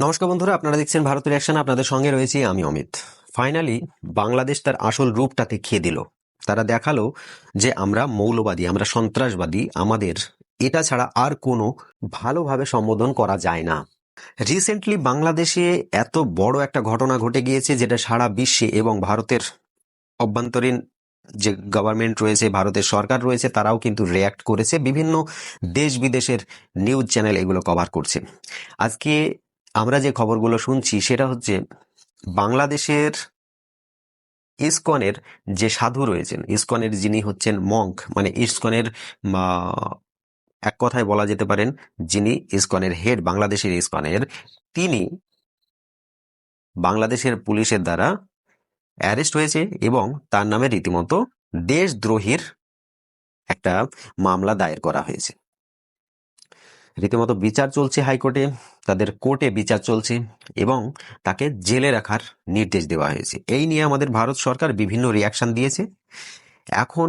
নমস্কার বন্ধুরা, আপনারা দেখছেন ভারতের অ্যাকশন আপনাদের সঙ্গে রয়েছি আমি অমিত। ফাইনালি বাংলাদেশ তার আসল রূপটা দেখিয়ে দিল। তারা দেখাল যে আমরা মৌলবাদী, আমরা সন্ত্রাসবাদী, আমাদের এটা ছাড়া আর কোনো ভালোভাবে সম্বোধন করা যায় না। রিসেন্টলি বাংলাদেশে এত বড় একটা ঘটনা ঘটে গিয়েছে যেটা সারা বিশ্বে এবং ভারতের অভ্যন্তরীণ যে গভর্নমেন্ট রয়েছে, ভারতের সরকার রয়েছে, তারাও কিন্তু রিয়াক্ট করেছে। বিভিন্ন দেশ বিদেশের নিউজ চ্যানেল এগুলো কভার করছে। আজকে আমরা যে খবরগুলো শুনছি, সেটা হচ্ছে বাংলাদেশের ইসকনের যে সাধু রয়েছেন, ইসকনের যিনি হচ্ছেন মঙ্ক মানে ইসকনের এক কথায় বলা যেতে পারেন যিনি ইসকনের হেড, বাংলাদেশের ইসকনের, তিনি বাংলাদেশের পুলিশের দ্বারা অ্যারেস্ট হয়েছে এবং তার নামে রীতিমতো দেশদ্রোহীর একটা মামলা দায়ের করা হয়েছে। রীতিমতো বিচার চলছে হাইকোর্টে, তাদের কোর্টে বিচার চলছে এবং তাকে জেলে রাখার নির্দেশ দেওয়া হয়েছে। এই নিয়ে আমাদের ভারত সরকার বিভিন্ন রিয়াকশন দিয়েছে। এখন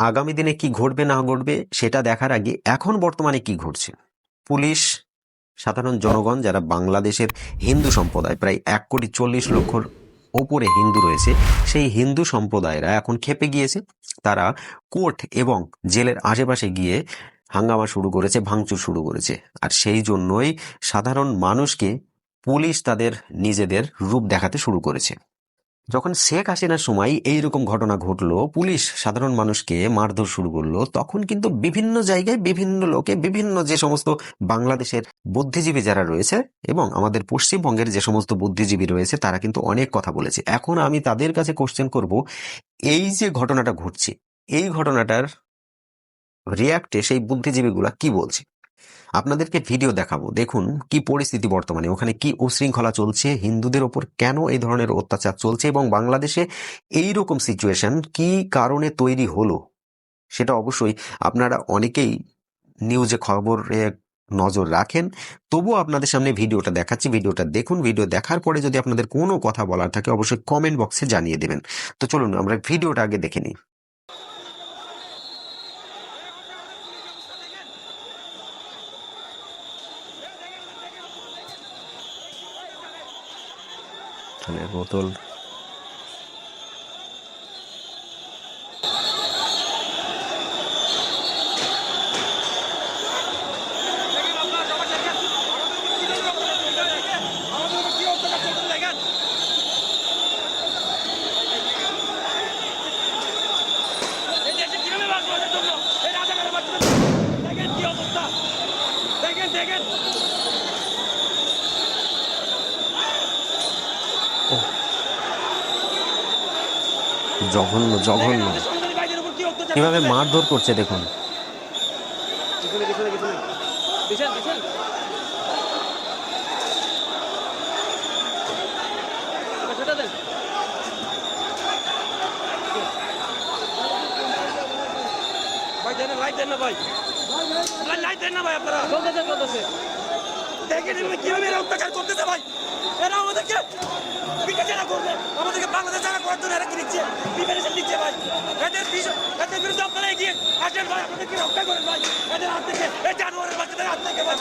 আগামী দিনে কি ঘটবে, না ঘটবে, সেটা দেখার আগে এখন বর্তমানে কি ঘটছে? পুলিশ, সাধারণ জনগণ যারা বাংলাদেশের হিন্দু সম্প্রদায়, প্রায় এক কোটি চল্লিশ লক্ষর ওপরে হিন্দু রয়েছে, সেই হিন্দু সম্প্রদায়রা এখন খেপে গিয়েছে। তারা কোর্ট এবং জেলের আশেপাশে গিয়ে হাঙ্গামা শুরু করেছে, ভাঙচুর শুরু করেছে। আর সেই জন্যই সাধারণ মানুষকে পুলিশ তাদের নিজেদের রূপ দেখাতে শুরু করেছে। যখন শেখ হাসিনার সময় এই রকম ঘটনা ঘটলো, পুলিশ সাধারণ মানুষকে মারধর শুরু করল, তখন কিন্তু বিভিন্ন জায়গায় বিভিন্ন লোকে বিভিন্ন যে সমস্ত বাংলাদেশের বুদ্ধিজীবী যারা রয়েছে এবং আমাদের পশ্চিমবঙ্গের যে সমস্ত বুদ্ধিজীবী রয়েছে, তারা কিন্তু অনেক কথা বলেছে। এখন আমি তাদের কাছে কোশ্চেন করব, এই যে ঘটনাটা ঘটছে, এই ঘটনাটার রিয়াক্টে সেই বুদ্ধিজীবীগুলা কি বলছে? আপনাদেরকে ভিডিও দেখাবো। দেখুন কি পরিস্থিতি বর্তমানে। ওখানে কি উশৃঙ্খলা চলছে? হিন্দুদের ওপর কেন এই ধরনের অত্যাচার চলছে? এবং বাংলাদেশে এই রকম সিচুয়েশন কি কারণে তৈরি হলো? সেটা অবশ্যই আপনারা অনেকেই নিউজে খবরে নজর রাখেন। তবুও আপনাদের সামনে ভিডিওটা দেখাচ্ছি। ভিডিওটা দেখুন। ভিডিও দেখার পরে যদি আপনাদের কোনো কথা বলার থাকে, অবশ্যই কমেন্ট বক্সে জানিয়ে দেবেন। তো চলুন, আমরা ভিডিওটা আগে দেখে নিই। জলের বোতল এই দেশে কীভাবে বাঁচবো এদের জন্য? এই রাজাকারের বাচ্চাদের দেখেন কি অবস্থা দেখেন দেখেন জঘন্য দেখেন জঘন্য আমাদের সন্তানী ভাইদের উপর কি অত্যাচার কীভাবে করছে। মারধর করছে দেখুন পিছনে পিছনে পিছনে পিছন পিছন সেটা দেন ভাই দেন লাইট দেন না ভাই ভাই লাইট দেন না ভাই আপনারা। চলতেছে চলতেছে। দেখেন এগুলো কীভাবে এরা অত্যাচার করতেছে ভাই। এরা আমাদেরকে পিঠে যারা করবে আমাদেরকে এরা কি দিচ্ছে প্রিপারেশন দিচ্ছে ভাই। এদের এদের বিরুদ্ধে আপনারা এগিয়ে আসেন ভাই। আপনাদেরকে রক্ষা করেন ভাই। এদের হাত থেকে এই জানুয়ারের বাচ্চাদের হাত থেকে ভাই,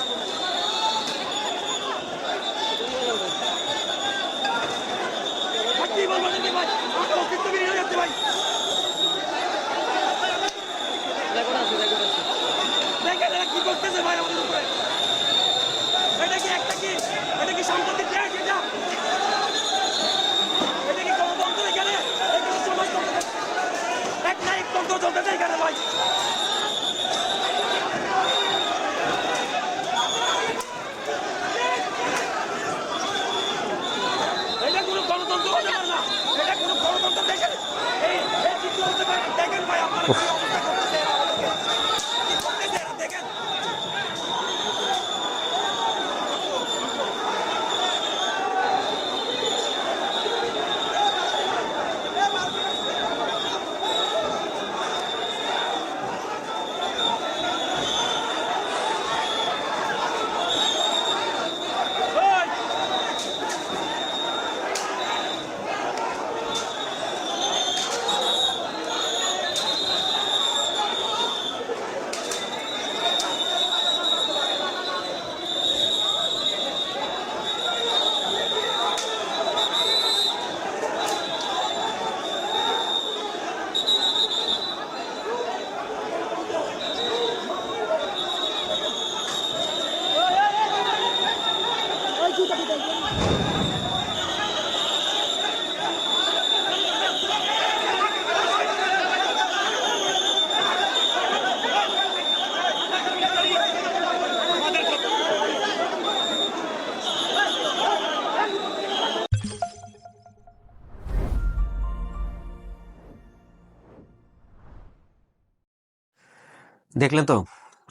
দেখলেন তো?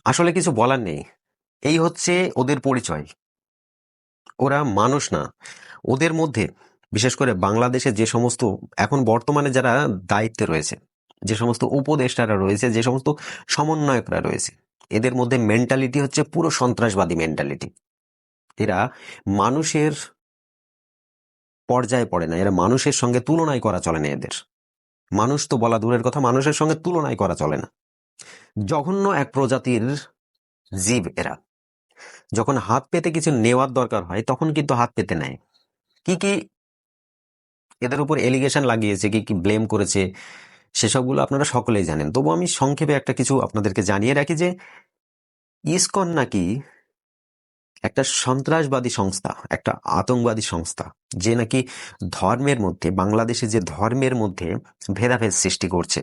আসলে কিছু বলার নেই। এই হচ্ছে ওদের পরিচয়। ওরা মানুষ না। ওদের মধ্যে, বিশেষ করে বাংলাদেশে যে সমস্ত, এখন বর্তমানে যারা দায়িত্বে রয়েছে, যে সমস্ত উপদেষ্টারা রয়েছে, যে সমস্ত সমন্বয়করা রয়েছে, এদের মধ্যে মেন্টালিটি হচ্ছে পুরো সন্ত্রাসবাদী মেন্টালিটি এরা মানুষের পর্যায়ে পড়ে না, এরা মানুষের সঙ্গে তুলনায় করা চলে না এদের। মানুষ তো বলা দূরের কথা, মানুষের সঙ্গে তুলনায় করা চলে না। জঘন্য এক প্রজাতির জীব এরা। যখন হাত পেতে কিছু নেওয়ার দরকার হয়, তখন কিন্তু হাত পেতে নেয়। কি কি এদের উপর এলিগেশন লাগিয়েছে, কি কি ব্লেম করেছে, সেসবগুলো আপনারা সকলেই জানেন। তবু আমি সংক্ষেপে একটা কিছু আপনাদেরকে জানিয়ে রাখি যে, ইসকন নাকি একটা সন্ত্রাসবাদী সংস্থা, একটা আতঙ্কবাদী সংস্থা, যে নাকি ধর্মের মধ্যে, বাংলাদেশে যে ধর্মের মধ্যে ভেদাভেদ সৃষ্টি করছে।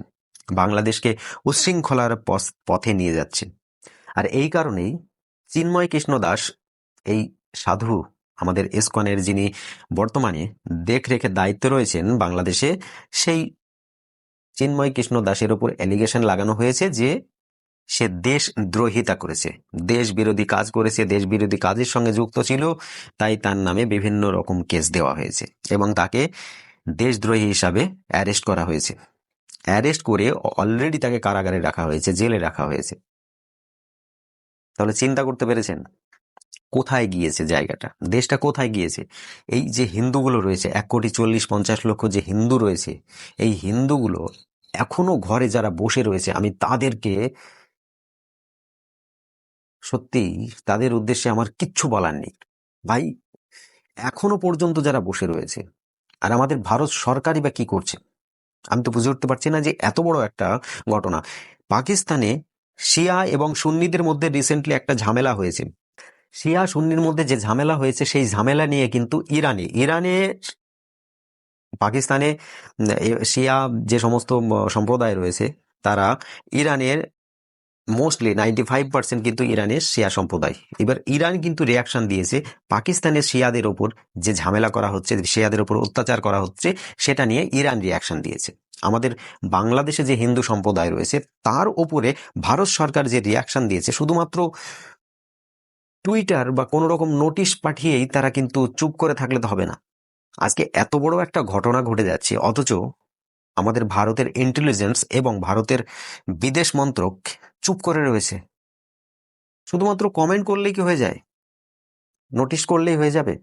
বাংলাদেশকে উচ্ছৃঙ্খলার পথ- নিয়ে যাচ্ছে। আর এই কারণেই চিন্ময় কৃষ্ণ দাস, এই সাধু আমাদের ইসকনের যিনি বর্তমানে দেখরেখে দায়িত্ব রয়েছেন বাংলাদেশে, সেই চিন্ময় কৃষ্ণ দাসের উপর অ্যালিগেশন লাগানো হয়েছে যে সে দেশ দ্রোহিতা করেছে। দেশ বিরোধী কাজ করেছে, দেশ বিরোধী কাজের সঙ্গে যুক্ত ছিল, তাই তার নামে বিভিন্ন রকম কেস দেওয়া হয়েছে এবং তাকে দেশদ্রোহী হিসাবে অ্যারেস্ট করা হয়েছে। অ্যারেস্ট করে অলরেডি তাকে কারাগারে রাখা হয়েছে, জেলে রাখা হয়েছে। তাহলে চিন্তা করতে পেরেছেন? কোথায় গিয়েছে জায়গাটা? দেশটা কোথায় গিয়েছে? এই যে হিন্দুগুলো রয়েছে, এক কোটি চল্লিশ পঞ্চাশ লক্ষ যে হিন্দু রয়েছে, এই হিন্দুগুলো এখনও ঘরে যারা বসে রয়েছে, আমি তাদেরকে সত্যি তাদের উদ্দেশ্যে আমার কিচ্ছু বলার নেই। ভাই, এখনও পর্যন্ত যারা বসে রয়েছে, আর আমাদের ভারত সরকারই বা কি করছে? আমি তো বুঝে উঠতে পারছি না যে এত বড় একটা ঘটনা। পাকিস্তানে শিয়া এবং সুন্নিদের মধ্যে রিসেন্টলি একটা ঝামেলা হয়েছে। শিয়া সুন্নির মধ্যে যে ঝামেলা হয়েছে, সেই ঝামেলা নিয়ে কিন্তু ইরানে ইরানে পাকিস্তানে শিয়া যে সমস্ত সম্প্রদায় রয়েছে, তারা ইরানের মোস্টলি নাইনটি ফাইভ পার্সেন্ট কিন্তু ইরানের শিয়া সম্প্রদায়। এবার ইরান কিন্তু রিয়াকশন দিয়েছে, পাকিস্তানের শিয়াদের ওপর যে ঝামেলা করা হচ্ছে, শিয়াদের ওপর অত্যাচার করা হচ্ছে, সেটা নিয়ে ইরান রিয়াকশন দিয়েছে। আমাদের বাংলাদেশে যে হিন্দু সম্প্রদায় রয়েছে, তার ওপরে ভারত সরকার যে রিয়াকশন দিয়েছে, শুধুমাত্র টুইটার বা কোনো রকম নোটিশ পাঠিয়েই তারা কিন্তু চুপ করে থাকলে তো হবে না। আজকে এত বড় একটা ঘটনা ঘটে যাচ্ছে, অথচ আমাদের ভারতের ইন্টেলিজেন্স এবং ভারতের বিদেশ মন্ত্রক চুপ করে রয়েছে। শুধুমাত্র কমেন্ট করলেই কি হয়ে যায়? নোটিশ করলেই হয়ে যাবে?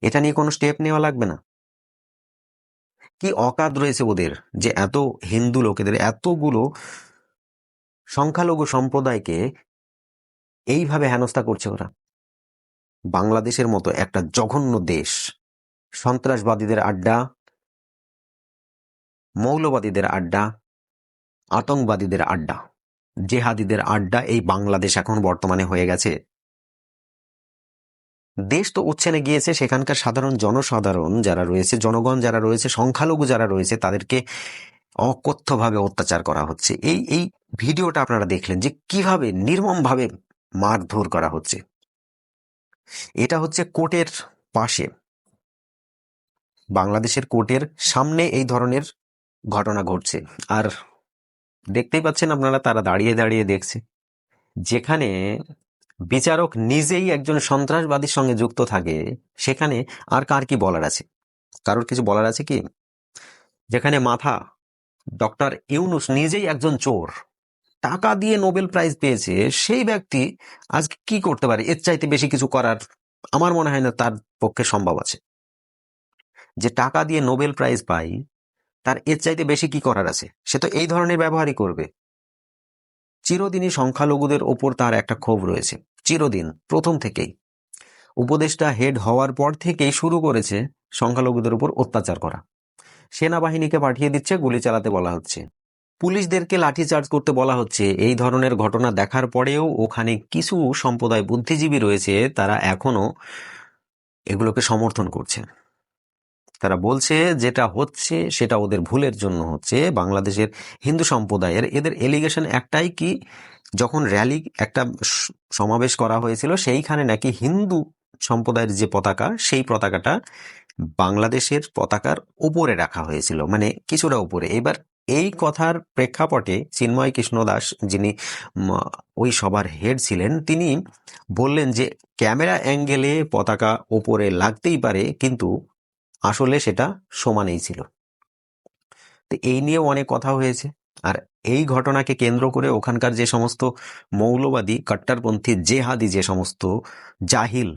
এটা নিয়ে কোনো স্টেপ নেওয়া লাগবে না। কি অকাদ রয়েছে ওদের যে এত হিন্দু লোকেদের, এতগুলো সংখ্যালঘু সম্প্রদায়কে এইভাবে হেনস্থা করছে ওরা। বাংলাদেশের মতো একটা জঘন্য দেশ, সন্ত্রাসবাদীদের আড্ডা, মৌলবাদীদের আড্ডা, আতঙ্কবাদীদের আড্ডা। জেহাদিদের আড্ডা এই বাংলাদেশ এখন বর্তমানে হয়ে গেছে। দেশ তো উচ্ছেনে গিয়েছে, সেখানকার সাধারণ জনসাধারণ যারা রয়েছে, জনগণ যারা রয়েছে, সংখ্যালঘু যারা রয়েছে, তাদেরকে অকথ্যভাবে অত্যাচার করা হচ্ছে। এই এই ভিডিওটা আপনারা দেখলেন যে কীভাবে নির্মমভাবে মারধর করা হচ্ছে। এটা হচ্ছে কোর্টের পাশে। বাংলাদেশের কোর্টের সামনে এই ধরনের ঘটনা ঘটছে। আর দেখতেই পাচ্ছেন আপনারা তারা দাঁড়িয়ে দাঁড়িয়ে দেখছে। যেখানে বিচারক নিজেই একজন সন্ত্রাসবাদীর সঙ্গে যুক্ত থাকে, সেখানে আর কার কি বলার আছে? কারোর কিছু বলার আছে কি? যেখানে মাথা, ডক্টর ইউনুস নিজেই একজন চোর, টাকা দিয়ে নোবেল প্রাইজ পেয়েছে, সেই ব্যক্তি আজকে কি করতে পারে? এর চাইতে বেশি কিছু করার আমার মনে হয় না তার পক্ষে সম্ভব আছে। যে টাকা দিয়ে নোবেল প্রাইজ পাই তার এর চাইতে বেশি কি করার আছে? সে তো এই ধরনের ব্যবহারই করবে। চিরদিনই সংখ্যালঘুদের ওপর তার একটা ক্ষোভ রয়েছে। চিরদিন, প্রথম থেকেই। উপদেষ্টা হেড হওয়ার পর থেকেই শুরু করেছে সংখ্যালঘুদের উপর অত্যাচার করা। সেনাবাহিনীকে পাঠিয়ে দিচ্ছে, গুলি চালাতে বলা হচ্ছে। পুলিশদেরকে লাঠিচার্জ করতে বলা হচ্ছে। এই ধরনের ঘটনা দেখার পরেও ওখানে কিছু সম্প্রদায় বুদ্ধিজীবী রয়েছে, তারা এখনও এগুলোকে সমর্থন করছে। তারা বলছে যেটা হচ্ছে সেটা ওদের ভুলের জন্য হচ্ছে। বাংলাদেশের হিন্দু সম্প্রদায়ের এদের এলিগেশন একটাই কি? যখন র্যালি একটা সমাবেশ করা হয়েছিল, সেইখানে নাকি হিন্দু সম্প্রদায়ের যে পতাকা, সেই পতাকাটা বাংলাদেশের পতাকার উপরে রাখা হয়েছিল। মানে কিছুটা উপরে। এবার এই কথার প্রেক্ষাপটে চিন্ময় কৃষ্ণ দাস যিনি ওই সবার হেড ছিলেন, তিনি বললেন যে, ক্যামেরা অ্যাঙ্গেলে পতাকা ওপরে লাগতেই পারে, কিন্তু আসলে সেটা সমানেই ছিল। তো এই নিয়েও অনেক কথা হয়েছে। আর এই ঘটনাকে কেন্দ্র করে ওখানকার যে সমস্ত মৌলবাদী, কট্টারপন্থী, জেহাদি যে সমস্ত জাহিল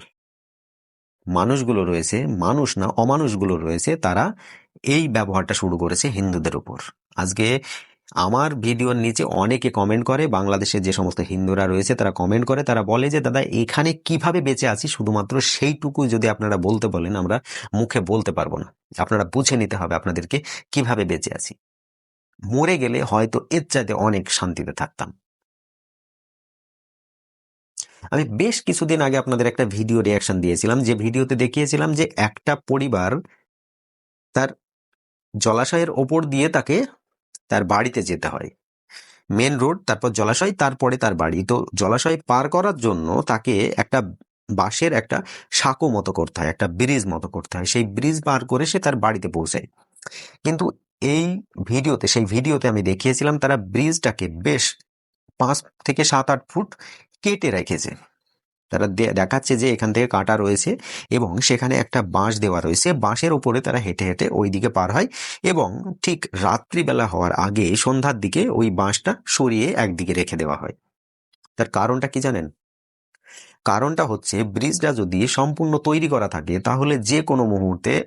মানুষগুলো রয়েছে, মানুষ না, অমানুষগুলো রয়েছে, তারা এই ব্যবহারটা শুরু করেছে হিন্দুদের উপর। আজকে আমার ভিডিওর নিচে অনেকে কমেন্ট করে বাংলাদেশের যে সমস্ত হিন্দুরা রয়েছে তারা কমেন্ট করে, তারা বলে যে, দাদা, এখানে কীভাবে বেঁচে আছি? শুধুমাত্র সেইটুকু যদি আপনারা বলতে বলেন, আমরা মুখে বলতে পারব না। আপনারা বুঝে নিতে হবে আপনাদেরকে কীভাবে বেঁচে আছি। মরে গেলে হয়তো এর চাইতে অনেক শান্তিতে থাকতাম। আমি বেশ কিছুদিন আগে আপনাদের একটা ভিডিও রিয়াকশন দিয়েছিলাম, যে ভিডিওতে দেখিয়েছিলাম যে একটা পরিবার তার জলাশয়ের ওপর দিয়ে তাকে তার বাড়িতে যেতে হয়। মেন রোড, তারপর জলাশয়, তারপরে তার বাড়ি। তো জলাশয় পার করার জন্য তাকে একটা বাঁশের একটা সাঁকো মতো করতে হয়, একটা ব্রিজ মতো করতে হয়। সেই ব্রিজ পার করে সে তার বাড়িতে পৌঁছায়। কিন্তু এই ভিডিওতে, সেই ভিডিওতে আমি দেখিয়েছিলাম তারা ব্রিজটাকে বেশ পাঁচ থেকে সাত আট ফুট কেটে রেখেছে। তারা দেখাচ্ছে যে এখান থেকে কাটা রয়েছে এবং সেখানে একটা বাঁশ দেওয়া রয়েছে। বাঁশের উপরে তারা হেঁটে হেঁটে ওই দিকে পার হয় এবং ঠিক রাত্রিবেলা হওয়ার আগে সন্ধ্যার দিকে ওই বাঁশটা সরিয়ে একদিকে রেখে দেওয়া হয়। তার কারণটা কি জানেন? কারণটা হচ্ছে ব্রিজটা যদি সম্পূর্ণ তৈরি করা থাকে তাহলে যে কোনো মুহূর্তে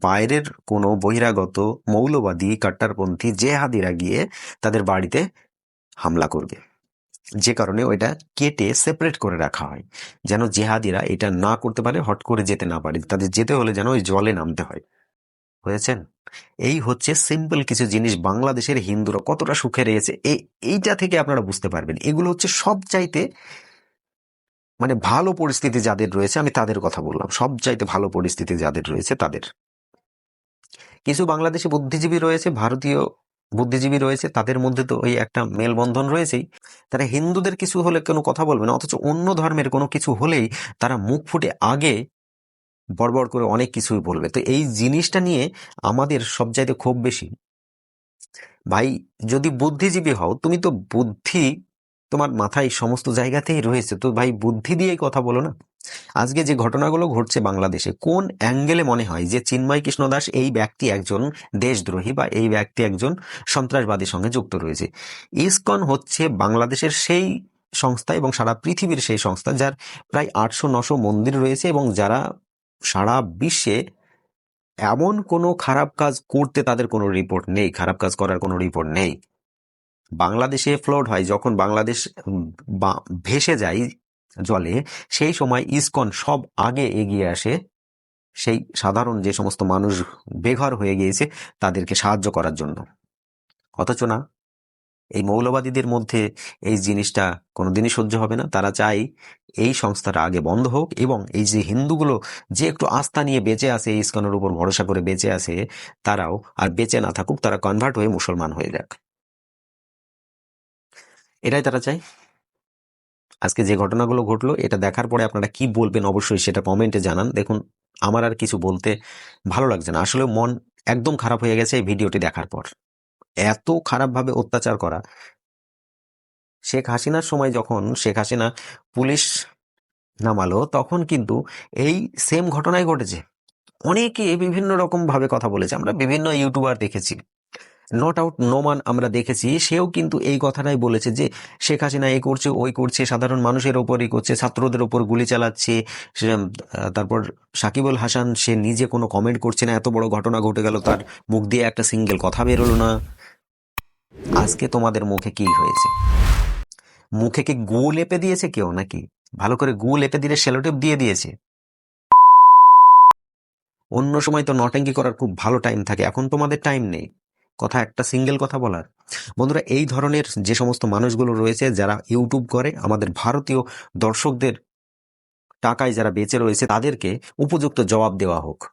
বাইরের কোনো বহিরাগত, মৌলবাদী, কাট্টারপন্থী, জেহাদিরা গিয়ে তাদের বাড়িতে হামলা করবে। যে কারণে ওইটা কেটে সেপারেট করে রাখা হয়। যেন জেহাদিরা এটা না করতে পারে, হট করে যেতে না পারে। তাদের যেতে হলে যেন ওই জলে নামতে হয়। বুঝেছেন? এই হচ্ছে সিম্পল কিছু জিনিস বাংলাদেশের হিন্দুরা কতটা সুখে রয়েছে। এই এইটা থেকে আপনারা বুঝতে পারবেন। এগুলো হচ্ছে সব চাইতে মানে ভালো পরিস্থিতি যাদের রয়েছে, আমি তাদের কথা বললাম। সব চাইতে ভালো পরিস্থিতি যাদের রয়েছে, তাদের। কিছু বাংলাদেশি বুদ্ধিজীবী রয়েছে, ভারতীয় বুদ্ধিজীবী রয়েছে, তাদের মধ্যে তো ওই একটা মেলবন্ধন রয়েছেই। তারা হিন্দুদের কিছু হলে কোনো কথা বলবে না, অথচ অন্য ধর্মের কোনো কিছু হলেই তারা মুখ ফুটে আগে বড়বড় করে অনেক কিছুই বলবে। তো এই জিনিসটা নিয়ে আমাদের সবচাইতে খুব বেশি। ভাই, যদি বুদ্ধিজীবী হও, তুমি তো বুদ্ধি তোমার মাথায় সমস্ত জায়গাতেই রয়েছে, তো ভাই বুদ্ধি দিয়েই কথা বলো না। আজকে যে ঘটনাগুলো ঘটছে বাংলাদেশে, কোন অ্যাঙ্গেলে মনে হয় যে চিন্ময় কৃষ্ণ দাস এই ব্যক্তি একজন দেশদ্রোহী বা এই ব্যক্তি একজন সন্ত্রাসবাদীর সঙ্গে যুক্ত রয়েছে? ইসকন হচ্ছে বাংলাদেশের সেই সংস্থা এবং সারা পৃথিবীর সেই সংস্থা যার প্রায় আটশো নশো মন্দির রয়েছে এবং যারা সারা বিশ্বে এমন কোনো খারাপ কাজ করতে তাদের কোনো রিপোর্ট নেই, খারাপ কাজ করার কোনো রিপোর্ট নেই। বাংলাদেশে ফ্লোড হয় যখন বাংলাদেশ ভেসে যায় জলে সেই সময় ইসকন সব আগে এগিয়ে আসে। সেই সাধারণ যে সমস্ত মানুষ বেঘর হয়ে গিয়েছে, তাদেরকে সাহায্য করার জন্য। অথচ না, এই মৌলবাদীদের মধ্যে এই জিনিসটা কোনোদিনই সহ্য হবে না। তারা চায় এই সংস্থাটা আগে বন্ধ হোক এবং এই যে হিন্দুগুলো যে একটু আস্থা নিয়ে বেঁচে আছে ইসকনের উপর ভরসা করে বেঁচে আছে, তারাও আর বেঁচে না থাকুক, তারা কনভার্ট হয়ে মুসলমান হয়ে যাক। এটাই তারা চায়। আজকে যে ঘটনাগুলো ঘটলো, এটা দেখার পরে আপনারা কি বলবেন অবশ্যই সেটা কমেন্টে জানান। দেখুন, আমার আর কিছু বলতে ভালো লাগছে না। আসলে মন একদম খারাপ হয়ে গেছে এই ভিডিওটি দেখার পর। এত খারাপভাবে অত্যাচার করা। শেখ হাসিনার সময় যখন শেখ হাসিনা পুলিশ নামালো, তখন কিন্তু এই সেম ঘটনাই ঘটেছে। অনেকে বিভিন্ন রকম ভাবে কথা বলেছে। আমরা বিভিন্ন ইউটিউবার দেখেছি। নট আউট নোমান আমরা দেখেছি। সেও কিন্তু এই কথাটাই বলেছে যে, শেখ হাসিনা এ করছে, ওই করছে, সাধারণ মানুষের ওপরই করছে, ছাত্রদের ওপর গুলি চালাচ্ছে। তারপর সাকিবুল হাসান, সে নিজে কোনো কমেন্ট করছে না, এত বড় ঘটনা ঘটে গেল, তার মুখ দিয়ে একটা সিঙ্গেল কথা বেরোলো না। আজকে তোমাদের মুখে কি হয়েছে? মুখে কি গু লেপে দিয়েছে কেউ নাকি? ভালো করে গু লেপে দিলে সেলোটেপ দিয়ে দিয়েছে। অন্য সময় তো নটেঙ্গি করার খুব ভালো টাইম থাকে, এখন তোমাদের টাইম নেই। কথা, একটা সিঙ্গেল কথা বলার। বন্ধুরা, এই ধরনের যে সমস্ত মানুষগুলো রয়েছে, যারা ইউটিউব করে, আমাদের ভারতীয় দর্শকদের টাকায় যারা বেঁচে রয়েছে, তাদেরকে উপযুক্ত জবাব দেওয়া হোক।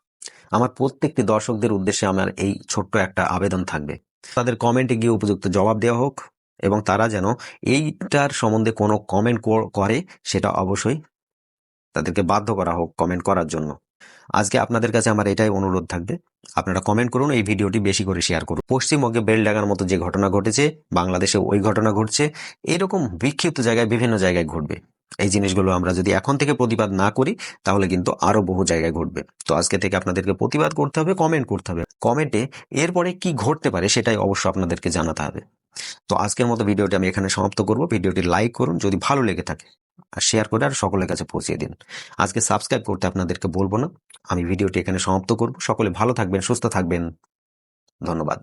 আমার প্রত্যেকটি দর্শকদের উদ্দেশ্যে আমার এই ছোট্ট একটা আবেদন থাকবে। তাদের কমেন্টে গিয়ে উপযুক্ত জবাব দেওয়া হোক এবং তারা যেন এইটার সম্বন্ধে কোনো কমেন্ট করে, সেটা অবশ্যই তাদেরকে বাধ্য করা হোক কমেন্ট করার জন্য। আজকে আপনাদের কাছে আমার এটাই অনুরোধ থাকবে। আপনারা কমেন্ট করুন, এই ভিডিওটি বেশি করে শেয়ার করুন। পশ্চিমবঙ্গে বেলডাঙ্গার মতো যে ঘটনা ঘটেছে বাংলাদেশে ওই ঘটনা ঘটছে, এরকম বিক্ষিপ্ত জায়গায় বিভিন্ন জায়গায় ঘটবে। এই জিনিসগুলো আমরা যদি এখন থেকে প্রতিবাদ না করি, তাহলে কিন্তু আরও বহু জায়গায় ঘটবে। তো আজকে থেকে আপনাদেরকে প্রতিবাদ করতে হবে কমেন্ট করতে হবে। কমেন্টে এরপরে কি ঘটতে পারে সেটাই অবশ্য আপনাদেরকে জানাতে হবে। তো আজকের মতো ভিডিওটি আমি এখানে সমাপ্ত করব। ভিডিওটি লাইক করুন, যদি ভালো লেগে থাকে। আর শেয়ার করে আর সকলের কাছে পৌঁছিয়ে দিন। আজকে সাবস্ক্রাইব করতে আপনাদেরকে বলব না। আমি ভিডিওটি এখানে সমাপ্ত করব। সকলে ভালো থাকবেন, সুস্থ থাকবেন। ধন্যবাদ।